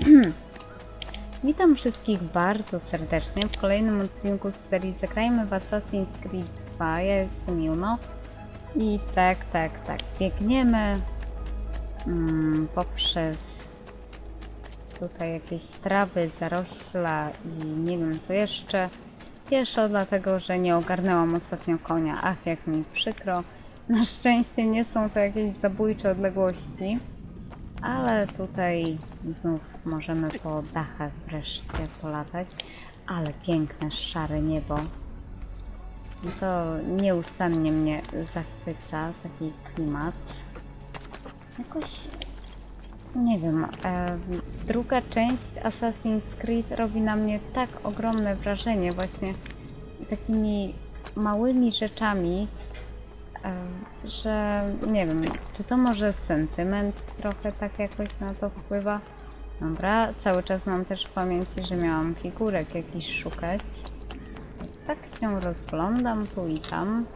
Witam wszystkich bardzo serdecznie w kolejnym odcinku z serii Zagrajmy w Assassin's Creed 2. Ja jestem Juno i tak, tak, tak, biegniemy mm, poprzez tutaj jakieś trawy, zarośla i nie wiem co jeszcze. Pieszo dlatego, że nie ogarnęłam ostatnio konia. Ach, jak mi przykro. Na szczęście nie są to jakieś zabójcze odległości. Ale tutaj znów możemy po dachach wreszcie polatać. Ale piękne, szare niebo. To nieustannie mnie zachwyca taki klimat. Jakoś nie wiem, e, druga część Assassin's Creed robi na mnie tak ogromne wrażenie właśnie takimi małymi rzeczami, e, że nie wiem, czy to może sentyment trochę tak jakoś na to wpływa. Dobra, cały czas mam też w pamięci, że miałam figurek jakiś szukać. Tak się rozglądam tu i tam,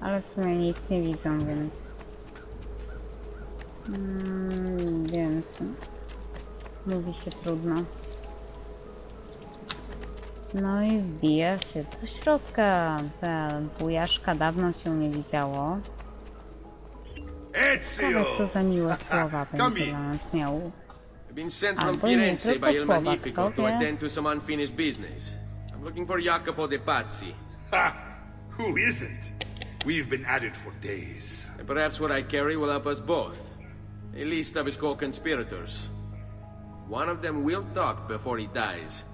ale w sumie nic nie widzę, więc Mm, więc mówi się trudno. No i wbija się do środka. Ta bujaszka dawno się nie widziało. Ciekawe co za miłe słowa będzie dla nas miał. I've been sent from Albo Firenze by Il słowa, Magnifico to attend to some unfinished business. I'm looking for Jacopo de Pazzi. Ha! Who isn't? We've been at it for days. And perhaps what I carry will help us both. A list of his co-conspirators. One of them will talk before he dies.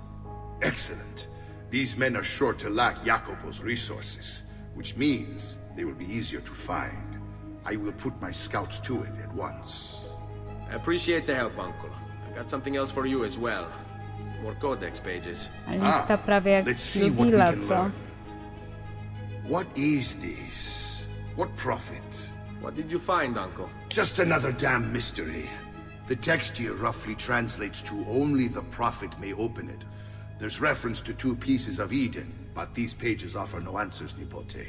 Excellent. These men are sure to lack Jacopo's resources, which means they will be easier to find. I will put my scouts to it at once. I appreciate the help, Uncle. I've got something else for you as well. More codex pages. A lista ah, prawie jak let's z see what we can learn. What is this? What profit? What did you find, Uncle? Just another damn mystery. The text here roughly translates to only the prophet may open it. There's reference to two pieces of Eden, but these pages offer no answers, Nipote.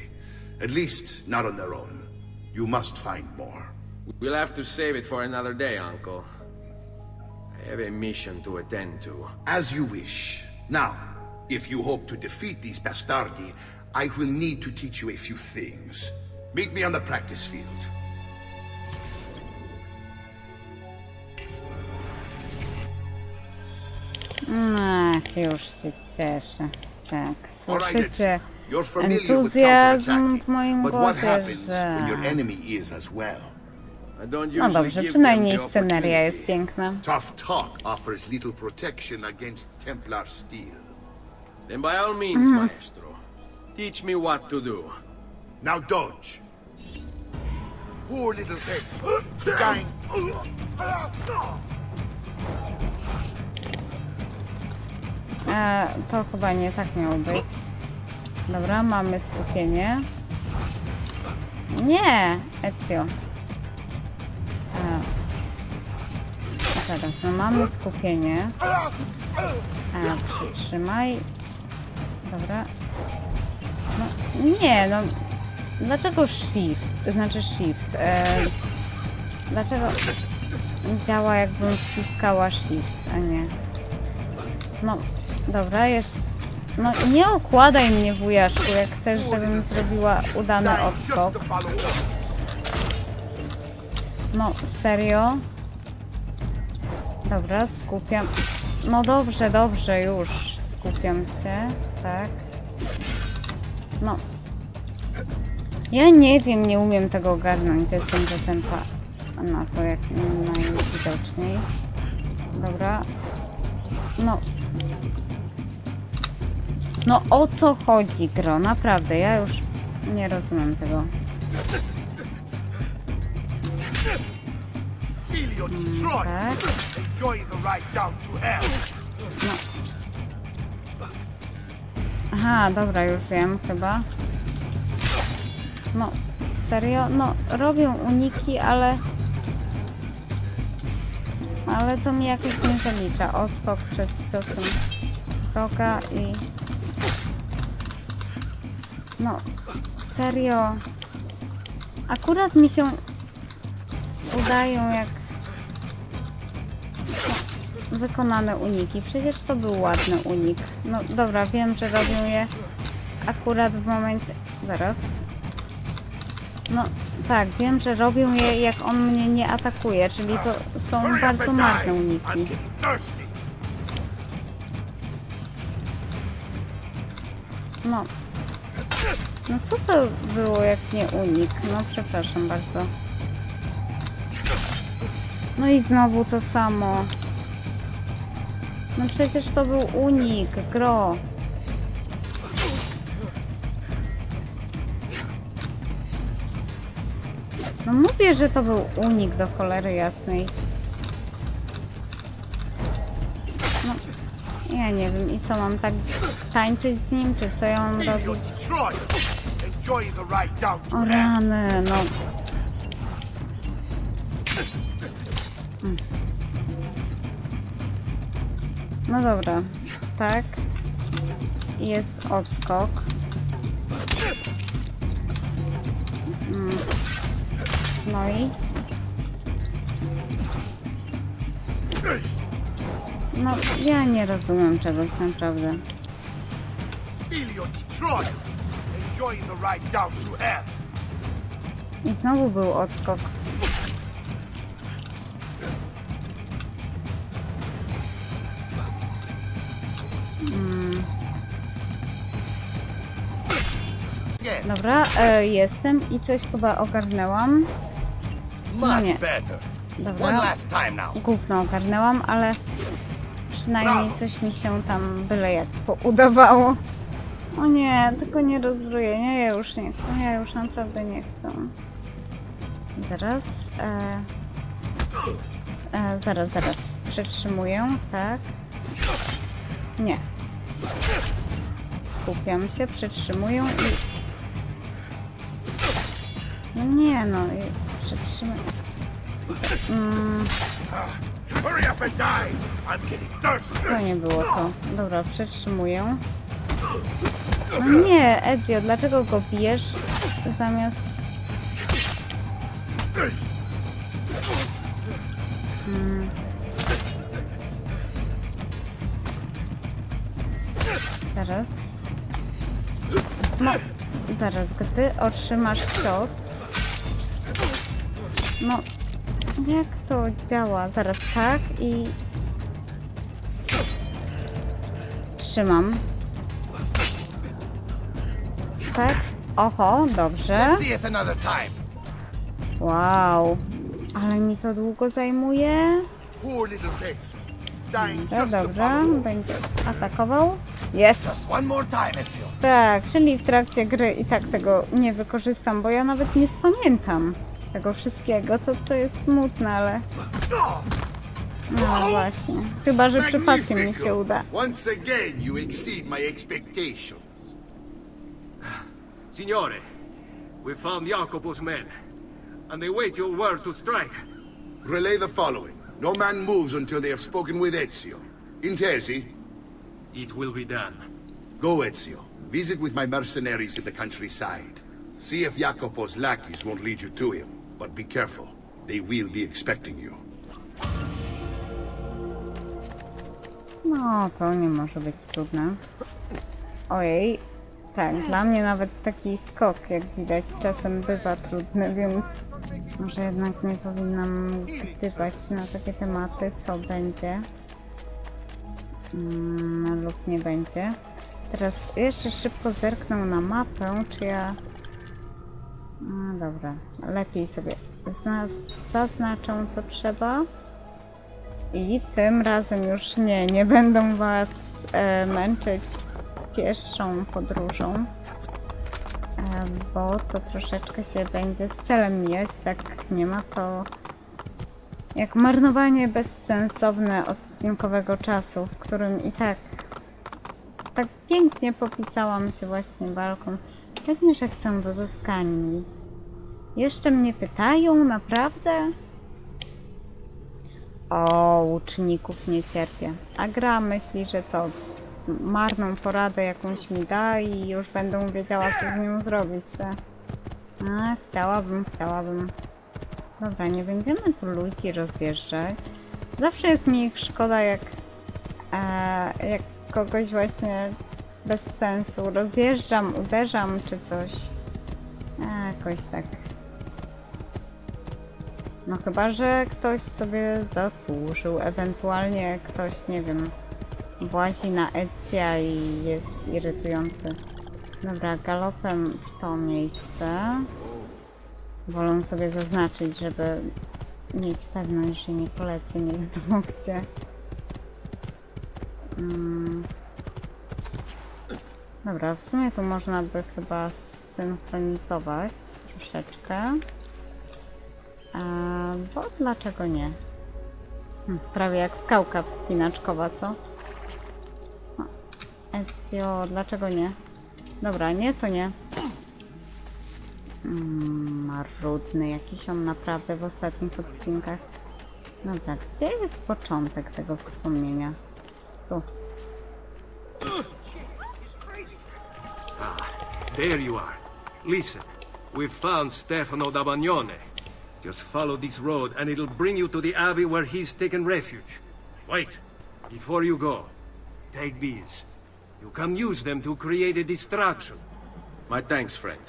At least, not on their own. You must find more. We'll have to save it for another day, Uncle. I have a mission to attend to. As you wish. Now, if you hope to defeat these bastardi, I will need to teach you a few things. Meet me on the practice field. Ach, już się cieszę. Tak, All right, słyszycie it's- You're familiar with entuzjazm counterattacking, w moim but what głosie, happens że... No dobrze, przynajmniej sceneria jest piękna. Tough talk offers little protection against Templar steel. Then by all means, maestro. Teach me what to do. Now dodge. Poor little. Dying. E, to chyba nie tak miało być. Dobra, mamy skupienie. Nie, Ezio. Zaraz, no mamy skupienie. E, przytrzymaj. Dobra. No, nie, no. Dlaczego shift? To znaczy shift. E, dlaczego działa jakbym wciskała shift, a nie. No, dobra, jeszcze. No nie okładaj mnie wujaszku, jak chcesz, żebym zrobiła udany odskok. No, serio? Dobra, skupiam. No dobrze, dobrze, już. Skupiam się, tak. No. Ja nie wiem, nie umiem tego ogarnąć. Jestem za tempa na to jak najwidoczniej. Dobra. No. No o co chodzi, gro? Naprawdę, ja już nie rozumiem tego. Detroit. Tak. Enjoy the ride down to hell. Aha, dobra, już wiem chyba. No, serio? No, robią uniki, ale... Ale to mi jakoś nie zalicza. Odskok przed ciosem kroka i... No, serio. Akurat mi się udają jak... wykonane uniki. Przecież to był ładny unik. No dobra, wiem, że robią je akurat w momencie... Zaraz. No tak, wiem, że robią je jak on mnie nie atakuje, czyli to są bardzo marne uniki. No. No co to było jak nie unik? No przepraszam bardzo. No i znowu to samo. No przecież to był unik, gro. No mówię, że to był unik do cholery jasnej. No, ja nie wiem i co mam tak tańczyć z nim, czy co ja mam robić? O rany, no. Mm. No dobra, tak. Jest odskok. Mm. No i... No, ja nie rozumiem czegoś naprawdę. I znowu był odskok. Dobra, e, jestem i coś chyba ogarnęłam. much nie. Dobra, gówno ogarnęłam, ale przynajmniej coś mi się tam byle jak udawało. O nie, tylko nie rozbrojenie, ja już nie chcę, ja już naprawdę nie chcę. Zaraz, e, e, zaraz, zaraz, przytrzymuję, tak. Nie. Skupiam się, przytrzymuję i... No nie no, i przytrzymuję. Mm, to nie było to. Dobra, przetrzymuję. No nie, Ezio, dlaczego go bijesz zamiast... Mm. Zaraz. No, zaraz, gdy otrzymasz cios... No, jak to działa? Zaraz tak i... Trzymam. Tak? Oho, dobrze. Wow. Ale mi to długo zajmuje. Poor little face. Dobrze, to dobrze. Będzie atakował. Jest. Tak, czyli w trakcie gry i tak tego nie wykorzystam, bo ja nawet nie spamiętam tego wszystkiego. To, to jest smutne, ale Oh, no właśnie. Chyba, że przypadkiem mi się uda. Once again, you exceed my expectations. Signore, we found Jacopo's men, and they wait your word to strike. Relay the following. No man moves until they have spoken with Ezio. Intesi, It will be done. go Ezio. Visit with my mercenaries in the countryside. See if Jacopo's lackeys won't lead you to him. But be careful. They will be expecting you. No, to nie może być trudne. Ojej. Tak, dla mnie nawet taki skok, jak widać, czasem bywa trudny, więc może jednak nie powinnam gdywać na takie tematy, co będzie mm, lub nie będzie. Teraz jeszcze szybko zerknę na mapę, czy ja... No dobra, lepiej sobie zna- zaznaczę co trzeba. I tym razem już nie, nie będą was e, męczyć pieszą podróżą, bo to troszeczkę się będzie z celem mijać, tak nie ma to jak marnowanie bezsensowne odcinkowego czasu, w którym i tak tak pięknie popisałam się właśnie walką. Pewnie, że chcę do. Jeszcze mnie pytają, naprawdę? O, łuczników nie cierpię. A gra myśli, że co? Marną poradę jakąś mi da i już będę wiedziała, co z nią zrobić. A, chciałabym, chciałabym. Dobra, nie będziemy tu ludzi rozjeżdżać. Zawsze jest mi ich szkoda, jak, e, jak kogoś właśnie bez sensu rozjeżdżam, uderzam czy coś. A, jakoś tak. No chyba, że ktoś sobie zasłużył, ewentualnie ktoś, nie wiem, włazi na Ecja i jest irytujący. Dobra, galopem w to miejsce. Wolę sobie zaznaczyć, żeby mieć pewność, że nie polecę nie wiadomo gdzie. Mm. Dobra, w sumie tu można by chyba synchronizować troszeczkę. Bo dlaczego nie? Hm, prawie jak skałka wspinaczkowa, co? Ezio, dlaczego nie? Dobra, nie, to nie. Mm, marudny jakiś on naprawdę w ostatnich odcinkach. Dobra, gdzie jest początek tego wspomnienia? Tu. There you are. Listen, we've found Stefano da Bagnone. Just follow this road and it'll bring you to the abbey where he's taken refuge. Wait, before you go, take these. You can use them to create a distraction. My thanks, friend.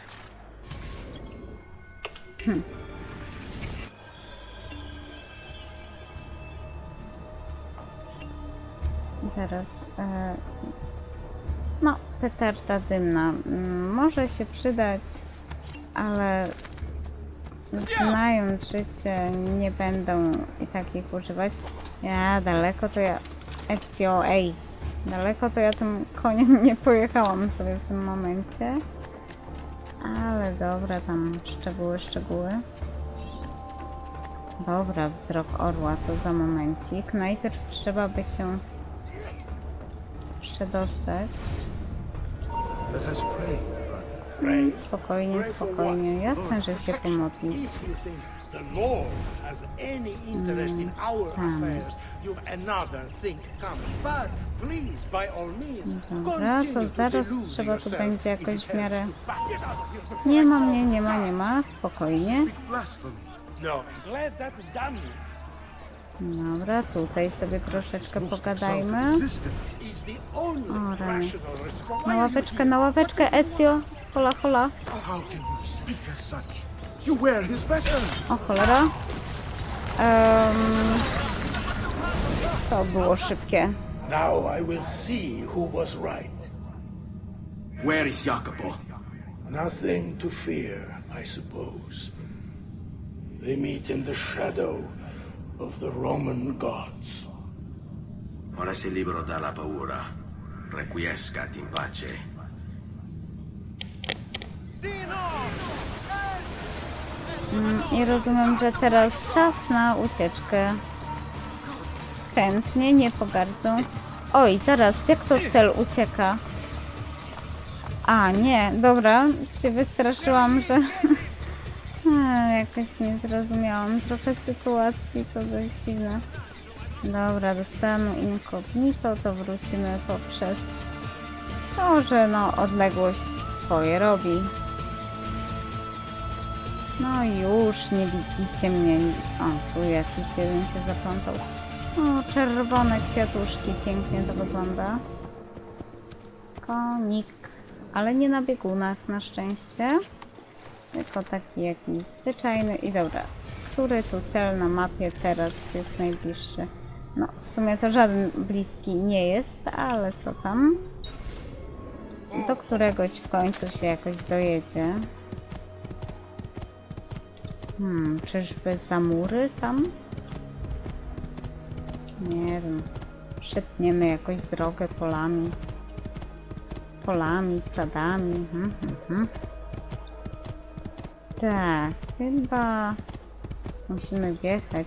I teraz. E, no, petarda dymna. Mm, Może się przydać, ale znając życie, nie będą i tak ich używać. Ja daleko to ja. Ezio, ej! Daleko to ja tym koniem nie pojechałam sobie w tym momencie. Ale dobra, tam szczegóły, szczegóły. Dobra, wzrok orła to za momencik. Najpierw trzeba by się przedostać. Mm, Spokojnie, spokojnie. Jasne, że się pomodlić. If you another thing coming. But please, by all means, Dobra, to zaraz trzeba tu będzie jakoś w miarę... Nie ma mnie, nie ma, nie ma. Spokojnie. No. Dobra, tutaj sobie troszeczkę pogadajmy. O, rany. Na ławeczkę, na ławeczkę, Ezio. Hola, hola. How can you to było szybkie. Now I will see who was right. Where is Jacopo? Nothing to fear, I suppose. They meet in the shadow of the Roman gods. Ora sei libero dalla paura. Requiescat in pace. Mm, I rozumiem, że teraz czas na ucieczkę. Chętnie, nie pogardzą. Oj, zaraz, jak to cel ucieka? A, nie, dobra, się wystraszyłam, że... Jakoś nie zrozumiałam trochę sytuacji, to dość dziwne. Dobra, dostałam incognito, to wrócimy poprzez to, że no odległość swoje robi. No już, nie widzicie mnie. O, tu jakiś jeden się zaplątał. O, czerwone kwiatuszki, pięknie to wygląda. Konik, ale nie na biegunach na szczęście. Tylko taki jakiś zwyczajny. I dobra, który tu cel na mapie teraz jest najbliższy? No, w sumie to żaden bliski nie jest, ale co tam? Do któregoś w końcu się jakoś dojedzie. Hmm, czyżby za mury tam? Nie wiem. Przetniemy jakoś drogę polami. Polami, sadami. Mhm, mhm. Tak, chyba musimy wjechać.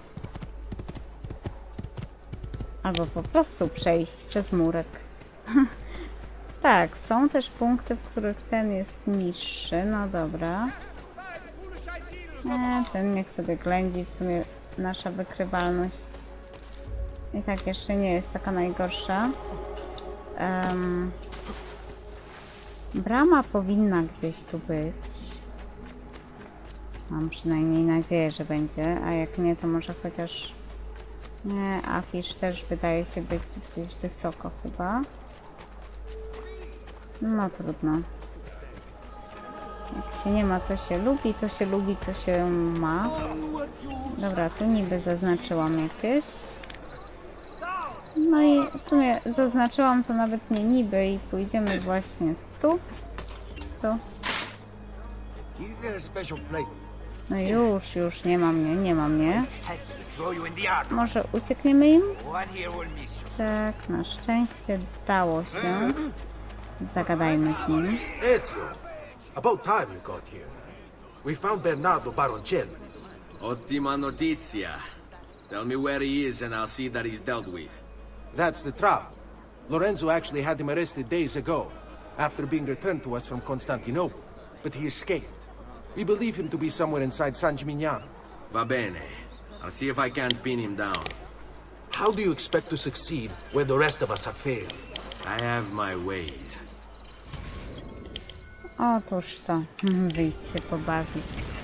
Albo po prostu przejść przez murek. tak, są też punkty, w których ten jest niższy. No dobra. Nie, ten niech sobie ględzi, w sumie nasza wykrywalność i tak jeszcze nie jest taka najgorsza. Em, brama powinna gdzieś tu być. Mam przynajmniej nadzieję, że będzie, a jak nie, to może chociaż Nie, afisz też wydaje się być gdzieś wysoko chyba. No trudno. Jak się nie ma co się lubi, to się lubi co się ma. Dobra, tu niby zaznaczyłam jakieś. No i w sumie zaznaczyłam to nawet nie niby i pójdziemy właśnie tu. Tu. No już, już, nie ma mnie, nie ma mnie. Może uciekniemy im? Tak, na szczęście dało się. Zagadajmy z nim. Ezio, about time you got here. We found Bernardo Baroncelli. Ottima notizia. Tell me where he is and I'll see that he's dealt with. That's the trap. Lorenzo actually had him arrested days ago, after being returned to us from Constantinople. But he escaped. We believe him to be somewhere inside San Gimignano. Va bene. I'll see if I can't pin him down. How do you expect to succeed where the rest of us have failed? I have my ways. Otóż to, wyjdź się pobawić.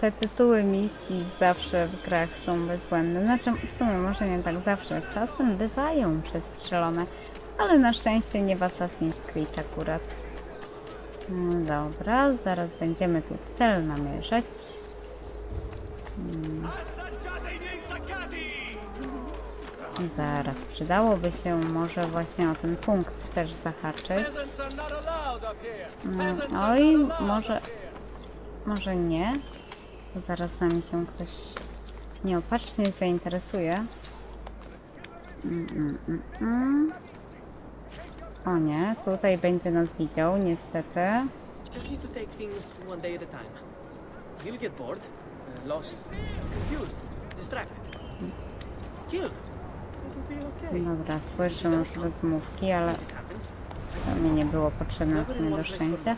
Te tytuły misji zawsze w grach są bezbłędne. Znaczy, w sumie może nie tak zawsze. Czasem bywają przestrzelone, ale na szczęście nie w Assassin's Creed akurat. No dobra, zaraz będziemy tu cel namierzać. Hmm. Zaraz, przydałoby się może właśnie o ten punkt też zahaczyć. Mm, Oj, może... Może nie. Bo Zaraz nami się ktoś nieopatrznie zainteresuje. Mm, mm, mm, mm. O nie, tutaj będzie nas widział, niestety. Just need to take things one day at a time. You'll get bored, uh, lost, confused, distracted, killed. It'll be okay. Dobra, słyszę już rozmówki, ale to mi nie było potrzebne w sumie do szczęścia.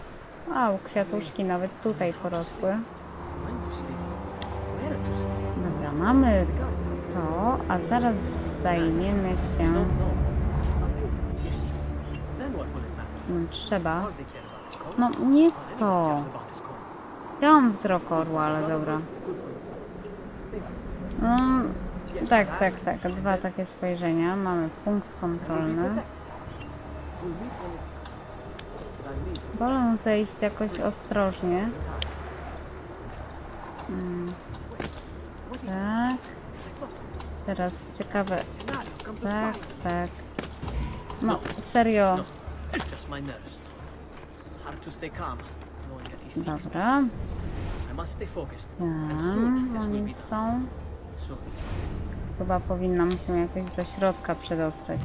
Wow, kwiatuszki nawet tutaj porosły. Mamy to, a zaraz zajmiemy No, się... no. Trzeba... No, nie to. Chciałam wzrok orła, ale dobra. Mm, tak, tak, tak. Dwa takie spojrzenia. Mamy punkt kontrolny. Wolę zejść jakoś ostrożnie. Tak. Teraz ciekawe. Tak, tak. No, serio. Sees me. Dobra. Tam be oni są. Chyba powinnam się jakoś do środka przedostać.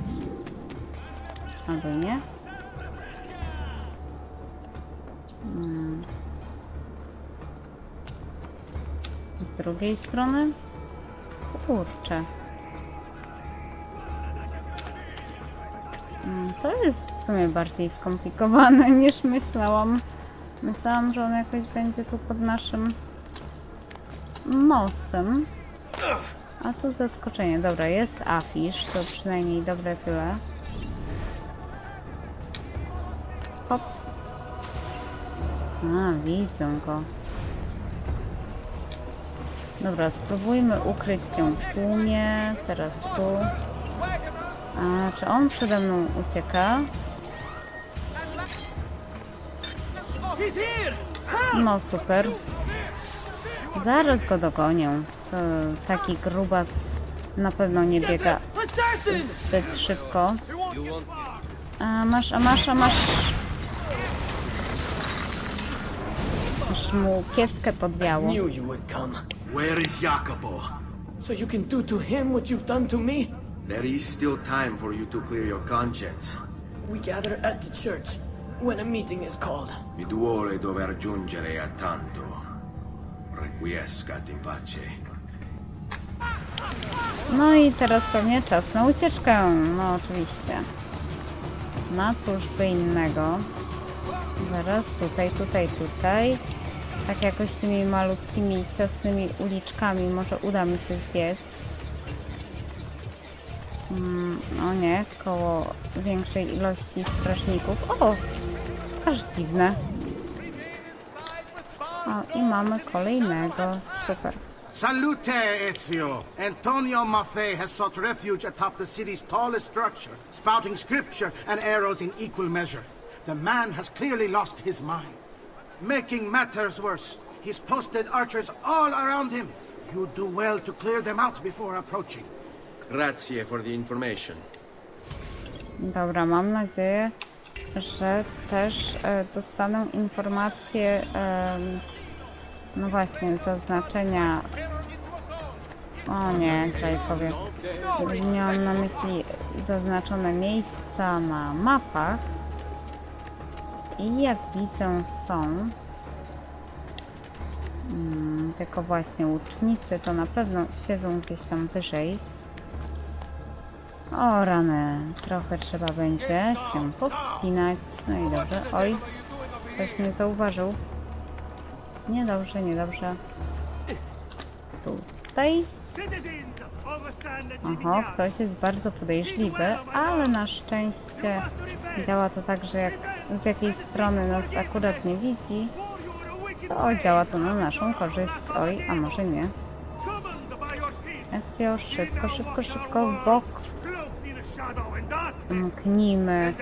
Albo nie. Z drugiej strony? Kurczę. Mm, To jest w sumie bardziej skomplikowane niż myślałam. Myślałam, że on jakoś będzie tu pod naszym nosem. A tu zaskoczenie. Dobra, jest afisz, to przynajmniej dobre tyle. Hop. A, widzę go. Dobra, spróbujmy ukryć się w tłumie. Teraz tu. A, czy on przede mną ucieka? No super. Zaraz go dogonię. To taki grubas na pewno nie biega zbyt szybko. A masz, a masz, a masz. Aż mu kieskę podwiało. Where is Jacopo? So you can do to him what you've done to me? There is still time for you to clear your conscience. We gather at the church when a meeting is called. Mi duole dover giungere a tanto. Requiescat in pace. No i teraz pewnie czas na ucieczkę. No oczywiście. Na cóż by innego. Zaraz tutaj, tutaj, tutaj. Tak jakoś tymi malutkimi, ciasnymi uliczkami może uda mi się zbiec. Mm, o nie, koło większej ilości strażników. O! Aż dziwne. O, i mamy kolejnego. Super. Salute, Ezio! Antonio Maffei has sought refuge atop the city's tallest structure, spouting scripture and arrows in equal measure. The man has clearly lost his mind. Making matters worse, he's posted archers all around him. You do well to clear them out before approaching. Grazie for the information. Dobra, mam nadzieję, że też e, dostaną informacje, em, no właśnie, zaznaczenia. O nie, Krajkowie. Miałam na myśli zaznaczone miejsca na mapach. I jak widzę są mm, tylko właśnie łucznicy, to na pewno siedzą gdzieś tam wyżej. O rany, trochę trzeba będzie się powspinać. No i dobrze. Oj, ktoś mnie zauważył. Niedobrze, niedobrze. Tutaj. Oho, ktoś jest bardzo podejrzliwy, ale na szczęście działa to tak, że jak z jakiej strony nas akurat nie widzi, to działa to na naszą korzyść. Oj, a może nie. Ezio, szybko, szybko, szybko w bok. Mknijmy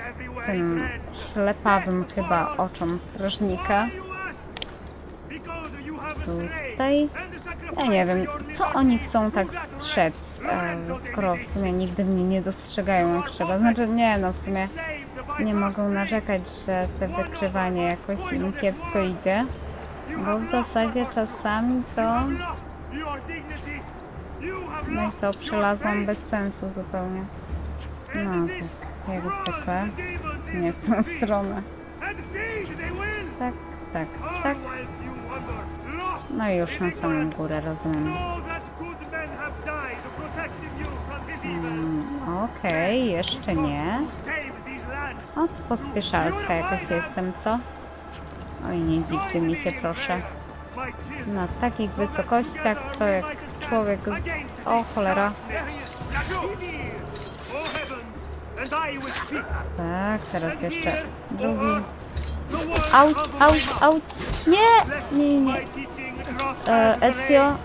tym ślepawym chyba oczom strażnika. Tutaj. Ja nie wiem, co oni chcą tak strzec, e, skoro w sumie nigdy mnie nie dostrzegają jak trzeba. Znaczy nie, no w sumie nie mogą narzekać, że te wykrywanie jakoś im kiepsko idzie. Bo w zasadzie czasami to... No i co, przelazłam bez sensu zupełnie. No, tak, jak zwykle. Nie w tą stronę. Tak, tak, tak. No i już na samą górę, rozumiem. Mm, Okej, jeszcze nie. O, pospieszalska jakaś jestem, co? Oj, nie dziwcie mi się, proszę. Na takich wysokościach to jak człowiek... O, cholera. Tak, teraz jeszcze drugi. Auć, auć, auć. Nie, nie, nie. E, Ezio,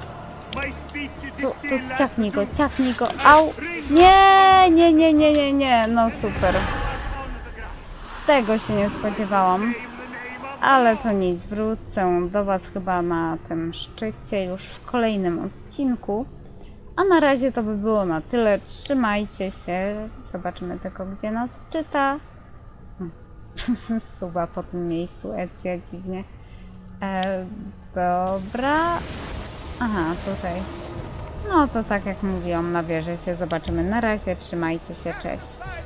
tu, tu ciachnij go, ciachnij go. Au. Nie, nie, nie, nie, nie, nie. No super. Tego się nie spodziewałam. Ale to nic, wrócę do Was chyba na tym szczycie już w kolejnym odcinku. A na razie to by było na tyle. Trzymajcie się. Zobaczymy tylko, gdzie nas czyta. Suba po tym miejscu, Ecja dziwnie. E, dobra. Aha, tutaj. No to tak jak mówiłam, na wieży się zobaczymy. Na razie, trzymajcie się, cześć.